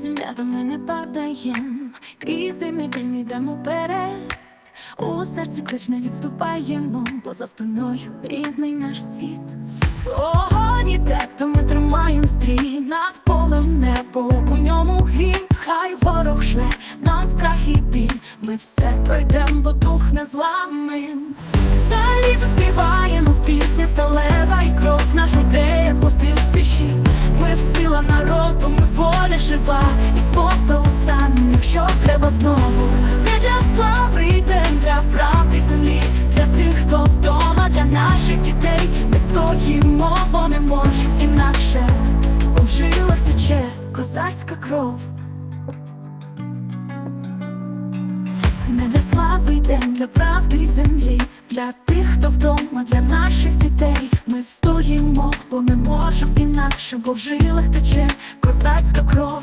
земля, то ми не падаєм. Крізь дим йдемо вперед. У серці клич не відступаємо, бо за спиною рідний наш світ. Огонь іде, то ми тримаєм стрій над полем небо, у ньому грім, хай ворог шле, нам страх і біль. Ми все пройдем, бо дух не зламим. Залізо співаємо в пісні сталева і кров наш ідея козацька кров. Недославий день для правди і землі, для тих, хто вдома, для наших дітей. Ми стоїмо, бо не можемо інакше, бо в жилах тече козацька кров.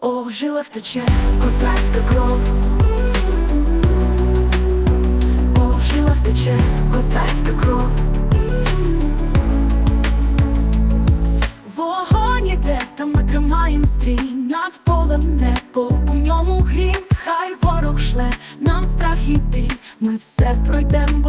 О, в жилах тече козацька кров. Тримаєм стрій над полем небо, у ньому грім, хай ворог шле, нам страх і біль. Ми все пройдем,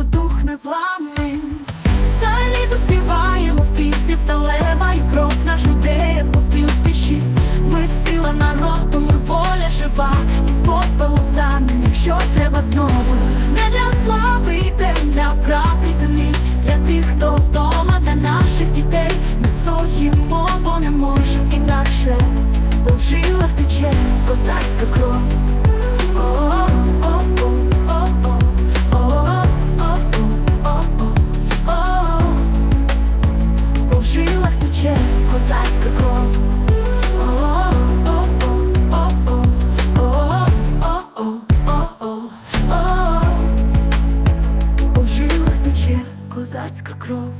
козацька кров.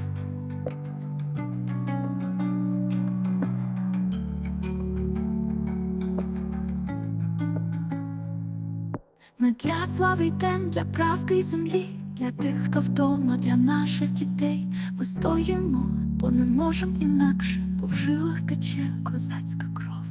Не для слави йдем, для правди і землі, для тих, хто вдома, для наших дітей. Ми стоїмо, бо не можемо інакше, бо в жилах тече козацька кров.